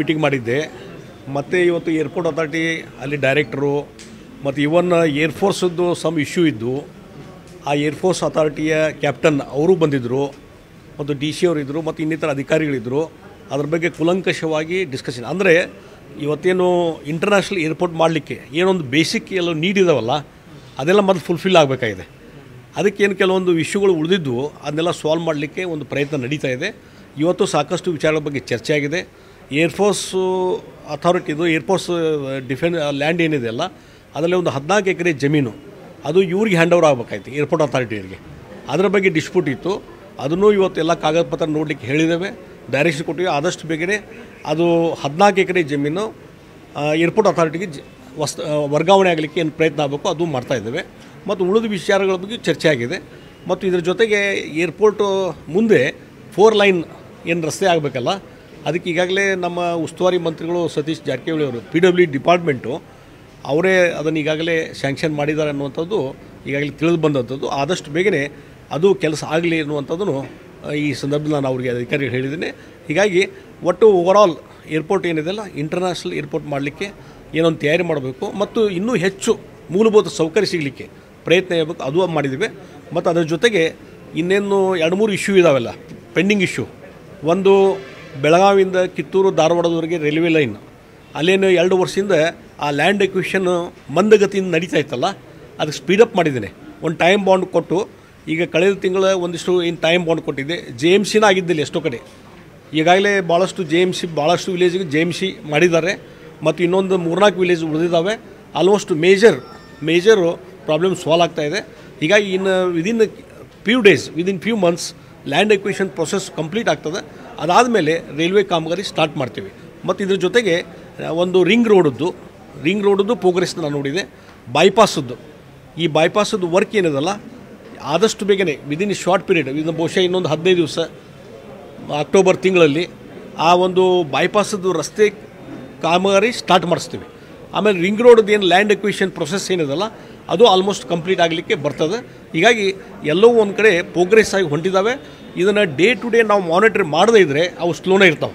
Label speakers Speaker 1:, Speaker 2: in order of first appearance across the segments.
Speaker 1: Meeting ಮಾಡಿದ್ದೆ. ಮತ್ತು ಇವತ್ತು ಏರ್ಪೋರ್ಟ್ ಅಥಾರಿಟಿ ಅಲ್ಲಿ ಡೈರೆಕ್ಟರು ಮತ್ತು ಇವನ್ ಏರ್ಫೋರ್ಸದ್ದು ಸಮ್ ಇಶ್ಯೂ ಇದ್ದು, ಆ ಏರ್ಫೋರ್ಸ್ ಅಥಾರಿಟಿಯ ಕ್ಯಾಪ್ಟನ್ ಅವರು ಬಂದಿದ್ದರು ಮತ್ತು ಡಿ ಸಿ ಅವರು ಇದ್ದರು ಮತ್ತು ಇನ್ನಿತರ ಅಧಿಕಾರಿಗಳಿದ್ದರು ಅದ್ರ ಬಗ್ಗೆ ಕುಲಂಕಷವಾಗಿ ಡಿಸ್ಕಷನ್ ಅಂದರೆ ಇವತ್ತೇನು ಇಂಟರ್ನ್ಯಾಷನಲ್ ಏರ್ಪೋರ್ಟ್ ಮಾಡಲಿಕ್ಕೆ ಏನೊಂದು ಬೇಸಿಕ್ ಎಲ್ಲ ನೀಡ್ ಇದಾವಲ್ಲ, ಅದೆಲ್ಲ ಮೊದಲು ಫುಲ್ಫಿಲ್ ಆಗಬೇಕಾಗಿದೆ. ಅದಕ್ಕೇನು ಕೆಲವೊಂದು ಇಶ್ಯೂಗಳು ಉಳಿದಿದ್ದು, ಅದನ್ನೆಲ್ಲ ಸಾಲ್ವ್ ಮಾಡಲಿಕ್ಕೆ ಒಂದು ಪ್ರಯತ್ನ ನಡೀತಾ ಇದೆ. ಇವತ್ತು ಸಾಕಷ್ಟು ವಿಚಾರಗಳ ಬಗ್ಗೆ ಚರ್ಚೆ ಆಗಿದೆ. ಏರ್ಫೋರ್ಸು ಅಥಾರಿಟಿದು ಏರ್ಫೋರ್ಸ್ ಡಿಫೆನ್ ಲ್ಯಾಂಡ್ ಏನಿದೆ ಅಲ್ಲ, ಅದರಲ್ಲಿ ಒಂದು ಹದಿನಾಲ್ಕು ಎಕರೆ ಜಮೀನು, ಅದು ಇವ್ರಿಗೆ ಹ್ಯಾಂಡ್ ಓವರ್ ಆಗಬೇಕಾಯ್ತು, ಏರ್ಪೋರ್ಟ್ ಅಥಾರಿಟಿಯವರಿಗೆ ಅದರ ಬಗ್ಗೆ ಡಿಸ್ಪ್ಯೂಟ್ ಇತ್ತು, ಅದನ್ನು ಇವತ್ತೆಲ್ಲ ಕಾಗದ ಪತ್ರ ನೋಡಲಿಕ್ಕೆ ಹೇಳಿದ್ದೇವೆ ಡೈರೆಕ್ಷನ್ ಕೊಟ್ಟಿವಿ ಆದಷ್ಟು ಬೇಗನೆ ಅದು ಹದಿನಾಲ್ಕು ಎಕರೆ ಜಮೀನು ಏರ್ಪೋರ್ಟ್ ಅಥಾರಿಟಿಗೆ ಜ ವಸ್ ವರ್ಗಾವಣೆ ಆಗಲಿಕ್ಕೆ ಏನು ಪ್ರಯತ್ನ ಆಗಬೇಕು ಅದು ಮಾಡ್ತಾ ಇದ್ದೇವೆ. ಮತ್ತು ಉಳಿದ ವಿಚಾರಗಳ ಬಗ್ಗೆ ಚರ್ಚೆ ಆಗಿದೆ. ಮತ್ತು ಇದರ ಜೊತೆಗೆ ಏರ್ಪೋರ್ಟು ಮುಂದೆ ಫೋರ್ ಲೈನ್ ಏನು ರಸ್ತೆ ಆಗಬೇಕಲ್ಲ ಅದಕ್ಕೆ ಈಗಾಗಲೇ ನಮ್ಮ ಉಸ್ತುವಾರಿ ಮಂತ್ರಿಗಳು ಸತೀಶ್ ಜಾರಕಿಹೊಳಿ ಅವರು ಪಿ ಡಬ್ಲ್ಯೂ ಡಿಪಾರ್ಟ್ಮೆಂಟು, ಅವರೇ ಅದನ್ನು ಈಗಾಗಲೇ ಸ್ಯಾಂಕ್ಷನ್ ಮಾಡಿದ್ದಾರೆ ಅನ್ನುವಂಥದ್ದು ಈಗಾಗಲೇ ತಿಳಿದು ಬಂದಂಥದ್ದು. ಆದಷ್ಟು ಬೇಗನೆ ಅದು ಕೆಲಸ ಆಗಲಿ ಅನ್ನುವಂಥದ್ದು ಈ ಸಂದರ್ಭದಲ್ಲಿ ನಾನು ಅವರಿಗೆ ಅಧಿಕಾರಿಗಳು ಹೇಳಿದ್ದೀನಿ. ಹೀಗಾಗಿ ಒಟ್ಟು ಓವರಾಲ್ ಏರ್ಪೋರ್ಟ್ ಏನಿದೆಲ್ಲ ಇಂಟರ್ನ್ಯಾಷನಲ್ ಏರ್ಪೋರ್ಟ್ ಮಾಡಲಿಕ್ಕೆ ಏನೊಂದು ತಯಾರಿ ಮಾಡಬೇಕು ಮತ್ತು ಇನ್ನೂ ಹೆಚ್ಚು ಮೂಲಭೂತ ಸೌಕರ್ಯ ಸಿಗಲಿಕ್ಕೆ ಪ್ರಯತ್ನ ಇರಬೇಕು, ಅದು ಮಾಡಿದ್ದೀವಿ. ಮತ್ತು ಅದರ ಜೊತೆಗೆ ಇನ್ನೇನು ಎರಡು ಮೂರು ಇಶ್ಯೂ ಇದಾವೆಲ್ಲ ಪೆಂಡಿಂಗ್ ಇಶ್ಯೂ ಒಂದು ಬೆಳಗಾವಿಯಿಂದ ಕಿತ್ತೂರು, ಧಾರವಾಡದವರೆಗೆ ರೈಲ್ವೆ ಲೈನ್. ಅಲ್ಲೇನು ಎರಡು ವರ್ಷದಿಂದ ಆ ಲ್ಯಾಂಡ್ ಎಕ್ವಿಷನ್ ಮಂದಗತಿಯಿಂದ ನಡೀತಾ ಇತ್ತಲ್ಲ, ಅದಕ್ಕೆ ಸ್ಪೀಡಪ್ ಮಾಡಿದ್ದೀನಿ. ಒಂದು ಟೈಮ್ ಬಾಂಡ್ ಕೊಟ್ಟು, ಈಗ ಕಳೆದ ತಿಂಗಳ ಒಂದಿಷ್ಟು ಏನು ಟೈಮ್ ಬಾಂಡ್ ಕೊಟ್ಟಿದ್ದೆ. ಜೆ ಎಂ ಸಿನ ಆಗಿದ್ದಿಲ್ಲ ಎಷ್ಟೋ ಕಡೆ. ಈಗಾಗಲೇ ಭಾಳಷ್ಟು ಜೆ ಎಂ ಸಿ ಭಾಳಷ್ಟು ವಿಲೇಜಿಗೆ ಜೆ ಎಂ ಸಿ ಮಾಡಿದ್ದಾರೆ. ಮತ್ತು ಇನ್ನೊಂದು ಮೂರ್ನಾಲ್ಕು village ಉಳಿದಿದ್ದಾವೆ. Almost major major problem solve ಆಗ್ತಾ ಇದೆ. ಹೀಗಾಗಿ ಇನ್ನು within few days within few months land acquisition process complete ಆಗ್ತದೆ. ಅದಾದಮೇಲೆ ರೈಲ್ವೆ ಕಾಮಗಾರಿ ಸ್ಟಾರ್ಟ್ ಮಾಡ್ತೀವಿ. ಮತ್ತು ಇದ್ರ ಜೊತೆಗೆ ಒಂದು ರಿಂಗ್ ರೋಡದ್ದು ರಿಂಗ್ ರೋಡದ್ದು ಪ್ರೋಗ್ರೆಸ್ ನಾನು ನೋಡಿದೆ. ಬೈಪಾಸದ್ದು ಈ ಬೈಪಾಸದ್ದು ವರ್ಕ್ ಏನಿದಲ್ಲ, ಆದಷ್ಟು ಬೇಗನೆ ವಿದಿನ್ ಶಾರ್ಟ್ ಪೀರಿಯಡ್ ಇದನ್ನು ಬಹುಶಃ ಇನ್ನೊಂದು ಹದಿನೈದು ದಿವಸ ಅಕ್ಟೋಬರ್ ತಿಂಗಳಲ್ಲಿ ಆ ಒಂದು ಬೈಪಾಸದ್ದು ರಸ್ತೆ ಕಾಮಗಾರಿ ಸ್ಟಾರ್ಟ್ ಮಾಡಿಸ್ತೀವಿ. ಆಮೇಲೆ ರಿಂಗ್ ರೋಡ್ದು ಏನು ಲ್ಯಾಂಡ್ ಎಕ್ವಿಷನ್ ಪ್ರೊಸೆಸ್ ಏನಿದಲ್ಲ, ಅದು ಆಲ್ಮೋಸ್ಟ್ ಕಂಪ್ಲೀಟ್ ಆಗಲಿಕ್ಕೆ ಬರ್ತದೆ. ಹೀಗಾಗಿ ಎಲ್ಲವೂ ಒಂದು ಕಡೆ ಪ್ರೋಗ್ರೆಸ್ ಆಗಿ ಹೊಂಟಿದ್ದಾವೆ ಇದನ್ನು ಡೇ ಟು ಡೇ ನಾವು ಮಾನಿಟರ್ ಮಾಡದೇ ಇದ್ದರೆ ಅವು ಸ್ಲೋನೇ ಇರ್ತಾವೆ.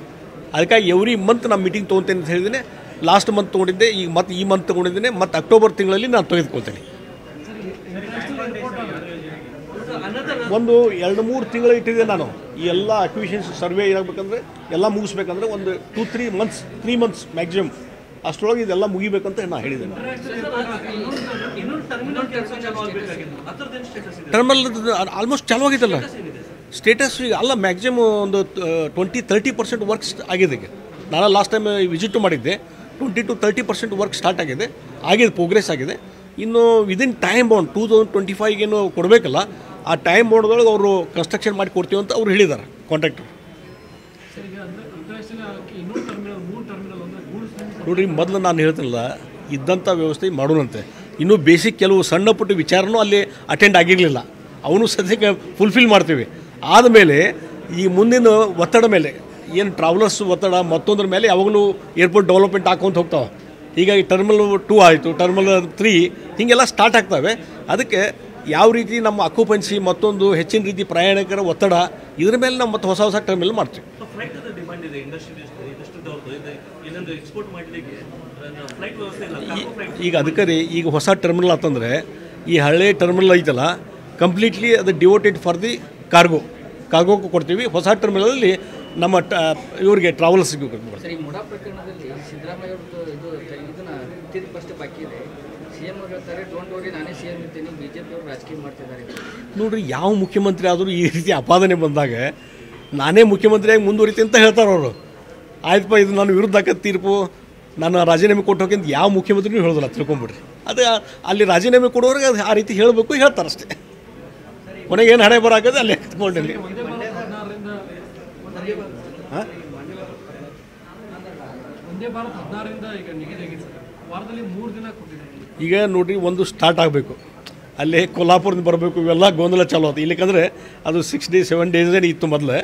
Speaker 1: ಅದಕ್ಕಾಗಿ ಎವ್ರಿ ಮಂತ್ ನಾನು ಮೀಟಿಂಗ್ ತೊಗೊತೇನೆ ಅಂತ ಹೇಳಿದ್ದೀನಿ ಲಾಸ್ಟ್ ಮಂತ್ ತೊಗೊಂಡಿದ್ದೆ ಈಗ ಮತ್ತೆ ಈ ಮಂತ್ ತೊಗೊಂಡಿದ್ದೀನಿ ಮತ್ತು ಅಕ್ಟೋಬರ್ ತಿಂಗಳಲ್ಲಿ ನಾನು ತೆಗೆದುಕೊಳ್ತೇನೆ. ಒಂದು ಎರಡು ಮೂರು ತಿಂಗಳು ಇಟ್ಟಿದ್ದೆ ನಾನು. ಈ ಎಲ್ಲ ಅಕ್ವಿಷನ್ಸ್ ಸರ್ವೆ ಏನಾಗಬೇಕಂದ್ರೆ ಎಲ್ಲ ಮುಗಿಸ್ಬೇಕಂದ್ರೆ ಒಂದು two three months three months maximum ಅಷ್ಟರೊಳಗೆ ಇದೆಲ್ಲ ಮುಗಿಬೇಕಂತ ನಾನು ಹೇಳಿದ್ದೇನೆ
Speaker 2: ಟರ್ಮಿನಲ್
Speaker 1: ಟರ್ಮಲ್ ಆಲ್ಮೋಸ್ಟ್ ಚಾಲು ಆಗಿದ್ದಲ್ಲ ಸ್ಟೇಟಸ್ ಈಗ ಅಲ್ಲ ಮ್ಯಾಕ್ಸಿಮಮ್ ಒಂದು ಟ್ವೆಂಟಿ ತರ್ಟಿ ಪರ್ಸೆಂಟ್ ವರ್ಕ್ ಆಗಿದೆ ಈಗ. ನಾನು ಲಾಸ್ಟ್ ಟೈಮ್ ವಿಸಿಟ್ ಮಾಡಿದ್ದೆ. Twenty to thirty percent work start ಆಗಿದೆ. ಆಗಿದೆ ಪ್ರೋಗ್ರೆಸ್ ಆಗಿದೆ. ಇನ್ನು within time bound two thousand twenty ಫೈವ್ಗೇನು ಕೊಡಬೇಕಲ್ಲ ಆ ಟೈಮ್ ಬೌಂಡ್ದೊಳಗೆ ಅವರು ಕನ್ಸ್ಟ್ರಕ್ಷನ್ ಮಾಡಿ ಕೊಡ್ತೀವಿ ಅಂತ ಅವ್ರು ಹೇಳಿದ್ದಾರೆ ಕಾಂಟ್ರಾಕ್ಟರ್ ನೋಡಿರಿ ಮೊದಲು ನಾನು ಹೇಳ್ತೀನಲ್ಲ ಇದ್ದಂಥ ವ್ಯವಸ್ಥೆ ಮಾಡೋಣಂತೆ. ಇನ್ನೂ ಬೇಸಿಕ್ ಕೆಲವು ಸಣ್ಣ ಪುಟ್ಟ ವಿಚಾರನೂ ಅಲ್ಲಿ ಅಟೆಂಡ್ ಆಗಿರಲಿಲ್ಲ. ಅವನು ಸದ್ಯಕ್ಕೆ ಫುಲ್ಫಿಲ್ ಮಾಡ್ತೀವಿ. ಆದಮೇಲೆ ಈ ಮುಂದಿನ ಒತ್ತಡ ಮೇಲೆ ಏನು ಟ್ರಾವೆಲರ್ಸ್ ಒತ್ತಡ ಮತ್ತೊಂದ್ರ ಮೇಲೆ ಯಾವಾಗಲೂ ಏರ್ಪೋರ್ಟ್ ಡೆವಲಪ್ಮೆಂಟ್ ಹಾಕೊಂತ ಹೋಗ್ತಾವೆ. ಹೀಗಾಗಿ ಟರ್ಮಲ್ ಟೂ ಆಯಿತು ಟರ್ಮಲ್ ತ್ರೀ ಹೀಗೆಲ್ಲ ಸ್ಟಾರ್ಟ್ ಆಗ್ತವೆ. ಅದಕ್ಕೆ ಯಾವ ರೀತಿ ನಮ್ಮ ಅಕ್ಯುಪೆನ್ಸಿ ಮತ್ತೊಂದು ಹೆಚ್ಚಿನ ರೀತಿ ಪ್ರಯಾಣಿಕರ ಒತ್ತಡ ಇದ್ರ ಮೇಲೆ ನಾವು ಮತ್ತೆ ಹೊಸ ಹೊಸ ಟರ್ಮಿನಲ್ ಮಾಡ್ತೀವಿ. ಈಗ ಅದಕ್ಕೆ ರೀ ಈಗ ಹೊಸ ಟರ್ಮಿನಲ್ ಅಂತಂದರೆ ಈ ಹಳೆ ಟರ್ಮಿನಲ್ ಐತಲ್ಲ ಕಂಪ್ಲೀಟ್ಲಿ ಅದು ಡಿವೋಟೆಡ್ ಫಾರ್ ದಿ ಕಾರ್ಗೋ ಕಾರ್ಗೋಕ್ಕೆ ಕೊಡ್ತೀವಿ. ಹೊಸ ಟರ್ಮಿನಲಲ್ಲಿ ನಮ್ಮ ಟ ಇವರಿಗೆ ಟ್ರಾವೆಲ್ಸ್ ಕೊಡ್ತೀವಿ.
Speaker 3: ನಾನೇ
Speaker 1: ನೋಡ್ರಿ ಯಾವ ಮುಖ್ಯಮಂತ್ರಿ ಆದರೂ ಈ ರೀತಿ ಅಪಾದನೆ ಬಂದಾಗ ನಾನೇ ಮುಖ್ಯಮಂತ್ರಿಯಾಗಿ ಮುಂದುವರಿತೀನಿ ಅಂತ ಹೇಳ್ತಾರೆ ಅವರು. ಆಯ್ತಪ್ಪ ಇದು ನನ್ನ ವಿರುದ್ಧ ಆಕತ್ ತೀರ್ಪು. ನಾನು ರಾಜೀನಾಮೆ ಕೊಟ್ಟು ಹೋಗಿ ಅಂತ ಯಾವ ಮುಖ್ಯಮಂತ್ರಿನೂ ಹೇಳೋದಿಲ್ಲ ತಿಳ್ಕೊಂಬಿಡ್ರಿ. ಅದು ಅಲ್ಲಿ ರಾಜೀನಾಮೆ ಕೊಡೋರಿಗೆ ಅದು ಆ ರೀತಿ ಹೇಳಬೇಕು ಹೇಳ್ತಾರೆ ಅಷ್ಟೇ ಕೊನೆಗೆ ಏನು ಹಣೆ ಬರಾಕದೆ ಅಲ್ಲಿ ಎತ್ಕೊಂಡೇನಿ
Speaker 4: ಒಂದೇ ಭಾರತ್ ಹದಿನಾರರಿಂದ
Speaker 1: ಹಾಂ
Speaker 4: ಒಂದೇ ಭಾರತ್ ಹದಿನಾರರಿಂದ ಈಗ ನಿಗದಿ ಸರ್. ವಾರದಲ್ಲಿ ಮೂರು ದಿನ ಕೊಟ್ಟಿದ್ದಾರೆ
Speaker 1: ಈಗ ನೋಡ್ರಿ ಒಂದು ಸ್ಟಾರ್ಟ್ ಆಗಬೇಕು. ಅಲ್ಲೇ ಕೊಲ್ಹಾಪುರದಿಂದ ಬರಬೇಕು ಇವೆಲ್ಲ ಗೊಂದಲ ಚಾಲು ಆಯ್ತು ಇಲ್ಲಿಕಂದ್ರೆ ಅದು ಸಿಕ್ಸ್ ಡೇಸ್ ಸೆವೆನ್ ಡೇಸೇ ಇತ್ತು ಮೊದಲೇ.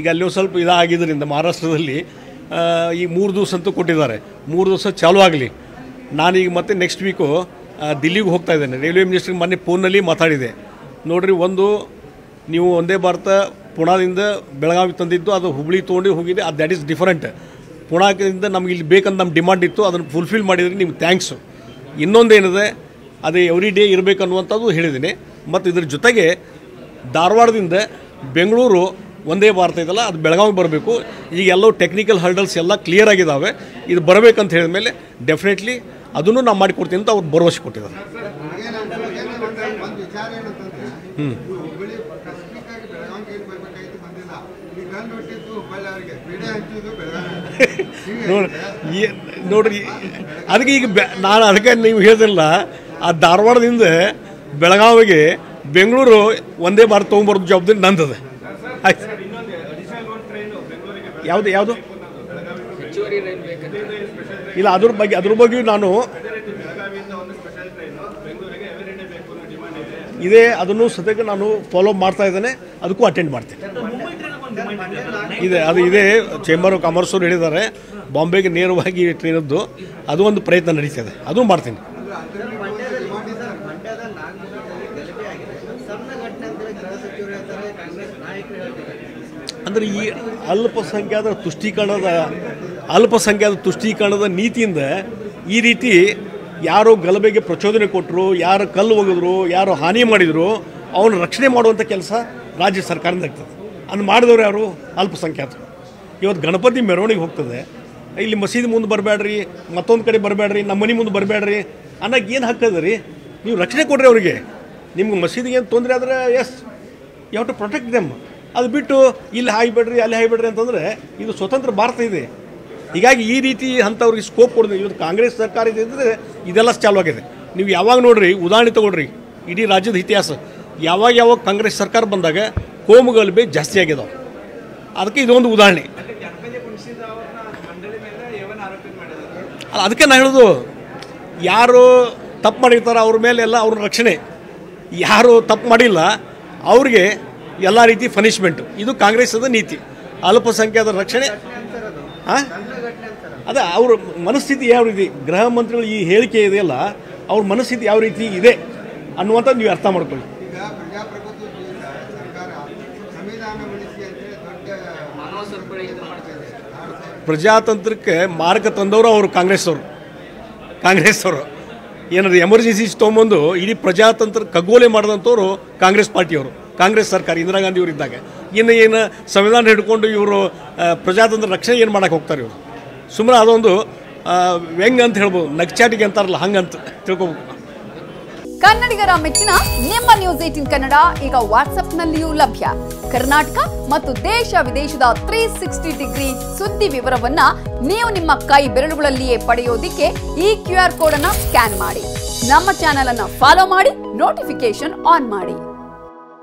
Speaker 1: ಈಗ ಅಲ್ಲಿ ಒಂದು ಸ್ವಲ್ಪ ಇದಾಗಿದ್ದರಿಂದ ಮಹಾರಾಷ್ಟ್ರದಲ್ಲಿ ಈ ಮೂರು ದಿವಸ ಅಂತೂ ಕೊಟ್ಟಿದ್ದಾರೆ. ಮೂರು ದಿವಸ ಚಾಲು ಆಗಲಿ. ನಾನೀಗ ಮತ್ತೆ ನೆಕ್ಸ್ಟ್ ವೀಕು ದಿಲ್ಲಿಗೆ ಹೋಗ್ತಾ ಇದ್ದೇನೆ. ರೈಲ್ವೆ ಮಿನಿಸ್ಟ್ರಿಗೆ ಮೊನ್ನೆ ಫೋನಲ್ಲಿ ಮಾತಾಡಿದೆ. ನೋಡ್ರಿ ಒಂದು ನೀವು ಒಂದೇ ಭಾರತ ಪುಣಾದಿಂದ ಬೆಳಗಾವಿ ತಂದಿದ್ದು, ಅದು ಹುಬ್ಳಿ ತೊಗೊಂಡು ಹೋಗಿದೆ. ಅದು ದ್ಯಾಟ್ ಈಸ್ ಡಿಫರೆಂಟ್ ಪುಣಾಕದಿಂದ ನಮ್ಗೆ ಇಲ್ಲಿ ಬೇಕಂತ ನಮ್ಮ ಡಿಮಾಂಡ್ ಇತ್ತು, ಅದನ್ನು ಫುಲ್ಫಿಲ್ ಮಾಡಿದ್ರೆ, ನಿಮ್ಗೆ ಥ್ಯಾಂಕ್ಸು ಇನ್ನೊಂದೇನಿದೆ, ಅದು ಎವ್ರಿ ಡೇ ಇರಬೇಕನ್ನುವಂಥದ್ದು ಹೇಳಿದ್ದೀನಿ. ಮತ್ತು ಇದ್ರ ಜೊತೆಗೆ ಧಾರವಾಡದಿಂದ ಬೆಂಗಳೂರು ಒಂದೇ ಭಾರತ ಇದಲ್ಲ ಅದು ಬೆಳಗಾವಿ ಬರಬೇಕು. ಈಗ ಎಲ್ಲವೂ ಟೆಕ್ನಿಕಲ್ ಹರ್ಡಲ್ಸ್ ಎಲ್ಲ ಕ್ಲಿಯರ್ ಆಗಿದ್ದಾವೆ ಇದು ಬರಬೇಕಂತ ಹೇಳಿದ ಮೇಲೆ ಡೆಫಿನೆಟ್ಲಿ ಅದನ್ನು ನಾವು ಮಾಡಿಕೊಡ್ತೀನಿ ಅಂತ ಅವ್ರು ಭರವಸೆ ಕೊಟ್ಟಿದ್ದಾರೆ.
Speaker 5: ಬೆಳಗಾವಿ
Speaker 1: ನೋಡಿ ನೋಡ್ರಿ ಅದಕ್ಕೆ ಈಗ ನಾನು ಅದಕ್ಕೆ ನೀವು ಹೇಳಿದ್ರಲ್ಲ ಆ ಧಾರವಾಡದಿಂದ ಬೆಳಗಾವಿಗೆ ಬೆಂಗಳೂರು ಒಂದೇ ಬಾರಿ ತೊಗೊಂಬರೋದು ಜವಾಬ್ದಾರಿ ನಂದದ. ಆಯ್ತು. ಯಾವುದು ಯಾವುದು? ಇಲ್ಲ, ಅದ್ರ ಬಗ್ಗೆ ಅದ್ರ ಬಗ್ಗೆ ನಾನು ಇದೇ ಅದನ್ನು ಸದ್ಯಕ್ಕೆ ನಾನು ಫಾಲೋ ಮಾಡ್ತಾ ಇದ್ದೇನೆ. ಅದಕ್ಕೂ ಅಟೆಂಡ್ ಮಾಡ್ತೀನಿ.
Speaker 2: ಇದೆ,
Speaker 1: ಅದು ಇದೆ ಚೇಂಬರ್ ಆಫ್ ಕಾಮರ್ಸ್ ಅವರು ಹೇಳಿದ್ದಾರೆ. ಬಾಂಬೆಗೆ ನೇರವಾಗಿ ಟ್ರೈನದ್ದು ಅದು ಒಂದು ಪ್ರಯತ್ನ ನಡೀತದೆ. ಅದು ಮಾಡ್ತೀನಿ.
Speaker 5: ಅಂದರೆ
Speaker 1: ಈ ಅಲ್ಪಸಂಖ್ಯಾತರ ತುಷ್ಟೀಕರಣದ ಅಲ್ಪಸಂಖ್ಯಾತ ತುಷ್ಟೀಕರಣದ ನೀತಿಯಿಂದ ಈ ರೀತಿ ಯಾರು ಗಲಭೆಗೆ ಪ್ರಚೋದನೆ ಕೊಟ್ಟರು ಯಾರು ಕಲ್ಲು ಒಗೆದ್ರು, ಯಾರು ಹಾನಿ ಮಾಡಿದರು, ಅವನು ರಕ್ಷಣೆ ಮಾಡುವಂಥ ಕೆಲಸ ರಾಜ್ಯ ಸರ್ಕಾರದಿಂದ ಆಗ್ತದೆ. ಅದನ್ನು ಮಾಡಿದವರು ಯಾರು? ಅಲ್ಪಸಂಖ್ಯಾತರು. ಇವತ್ತು ಗಣಪತಿ ಮೆರವಣಿಗೆ ಹೋಗ್ತದೆ. ಇಲ್ಲಿ ಮಸೀದಿ ಮುಂದೆ ಬರಬೇಡ್ರಿ, ಮತ್ತೊಂದು ಕಡೆ ಬರಬೇಡ್ರಿ, ನಮ್ಮ ಮನೆ ಮುಂದೆ ಬರಬೇಡ್ರಿ ಅನ್ನೋಕೆ ಏನು ಹಾಕ್ತದೆ ರೀ? ನೀವು ರಕ್ಷಣೆ ಕೊಡ್ರಿ ಅವರಿಗೆ. ನಿಮ್ಗೆ ಮಸೀದಿಗೆ ಏನು ತೊಂದರೆ ಆದರೆ ಎಸ್ ಯಾವ ಟು ಪ್ರೊಟೆಕ್ಟ್ ದೆಮ್ ಅದು ಬಿಟ್ಟು ಇಲ್ಲಿ ಹಾಯ್ಬೇಡ್ರಿ ಅಲ್ಲಿ ಹಾಯ್ಬೇಡ್ರಿ ಅಂತಂದರೆ ಇದು ಸ್ವತಂತ್ರ ಭಾರತ ಇದೆ. ಹೀಗಾಗಿ ಈ ರೀತಿ ಅಂಥವ್ರಿಗೆ ಸ್ಕೋಪ್ ಕೊಡೋದು, ಇವತ್ತು ಕಾಂಗ್ರೆಸ್ ಸರ್ಕಾರ ಇದ್ದರೆ ಇದೆಲ್ಲ ಚಾಲು ಆಗಿದೆ. ನೀವು ಯಾವಾಗ ನೋಡ್ರಿ, ಉದಾಹರಣೆ ತಗೊಳ್ರಿ, ಇಡೀ ರಾಜ್ಯದ ಇತಿಹಾಸ. ಯಾವಾಗ ಯಾವಾಗ ಕಾಂಗ್ರೆಸ್ ಸರ್ಕಾರ ಬಂದಾಗ ಕೋಮುಗಲಭೆ ಜಾಸ್ತಿ ಆಗಿದಾವೆ ಅದಕ್ಕೆ ಇದೊಂದು ಉದಾಹರಣೆ. ಅದಕ್ಕೆ ನಾನು ಹೇಳೋದು, ಯಾರು ತಪ್ಪು ಮಾಡಿರ್ತಾರೆ ಅವ್ರ ಮೇಲೆ ಎಲ್ಲ ಅವ್ರ ರಕ್ಷಣೆ. ಯಾರು ತಪ್ಪು ಮಾಡಿಲ್ಲ, ಅವ್ರಿಗೆ ಎಲ್ಲ ರೀತಿ ಪನಿಷ್ಮೆಂಟು ಇದು ಕಾಂಗ್ರೆಸ್ದ ನೀತಿ. ಅಲ್ಪಸಂಖ್ಯಾತರ ರಕ್ಷಣೆ. ಹಾಂ ಅದೇ ಅವ್ರ ಮನಸ್ಥಿತಿ ಯಾವ ರೀತಿ? ಗೃಹ ಮಂತ್ರಿಗಳು ಈ ಹೇಳಿಕೆ ಇದೆಯಲ್ಲ ಅವ್ರ ಮನಸ್ಥಿತಿ ಯಾವ ರೀತಿ ಇದೆ ಅನ್ನುವಂಥದ್ದು ನೀವು ಅರ್ಥ ಮಾಡ್ಕೊಳ್ಳಿ. ಪ್ರಜಾತಂತ್ರಕ್ಕೆ ಮಾರ್ಗ ತಂದವರು ಅವರು ಕಾಂಗ್ರೆಸ್ ಅವರು ಕಾಂಗ್ರೆಸ್ ಅವರು ಏನಾದ್ರು ಎಮರ್ಜೆನ್ಸಿ ತೊಗೊಂಬಂದು ಇಡೀ ಪ್ರಜಾತಂತ್ರ ಖಗೋಲೆ ಮಾಡಿದಂಥವ್ರು ಕಾಂಗ್ರೆಸ್ ಪಾರ್ಟಿಯವರು. ಕಾಂಗ್ರೆಸ್ ಸರ್ಕಾರ ಇಂದಿರಾ ಗಾಂಧಿ ಅವರು ಇದ್ದಾಗ. ಇನ್ನು ಏನು ಸಂವಿಧಾನ ಹಿಡ್ಕೊಂಡು ಇವರು ಪ್ರಜಾತಂತ್ರ ರಕ್ಷಣೆ ಏನು ಮಾಡಕ್ಕೆ ಹೋಗ್ತಾರೆ ಇವರು? ಸುಮ್ಮನೆ ಅದೊಂದು ವ್ಯಂಗ್ ಅಂತ ಹೇಳ್ಬೋದು. ನಗ್ಚಾಟಿಗೆ ಅಂತಾರಲ್ಲ, ಹಂಗಂತ ತಿಳ್ಕೊಬೇಕು.
Speaker 6: ಕನ್ನಡಿಗರ ಮೆಚ್ಚಿನ ನಿಮ್ಮ ನ್ಯೂಸ್ ಏಟಿನ್ ಕನ್ನಡ ಈಗ ವಾಟ್ಸ್ಆಪ್ನಲ್ಲಿಯೂ ಲಭ್ಯ. ಕರ್ನಾಟಕ ಮತ್ತು ದೇಶ ವಿದೇಶದ ತ್ರೀ ಸಿಕ್ಸ್ಟಿ ಡಿಗ್ರಿ ಸುದ್ದಿ ವಿವರವನ್ನ ನೀವು ನಿಮ್ಮ ಕೈ ಬೆರಳುಗಳಲ್ಲಿಯೇ ಪಡೆಯೋದಿಕ್ಕೆ ಈ ಕ್ಯೂ ಆರ್ ಕೋಡ್ ಅನ್ನ ಸ್ಕ್ಯಾನ್ ಮಾಡಿ. ನಮ್ಮ ಚಾನೆಲ್ ಅನ್ನ ಫಾಲೋ ಮಾಡಿ ನೋಟಿಫಿಕೇಶನ್ ಆನ್ ಮಾಡಿ.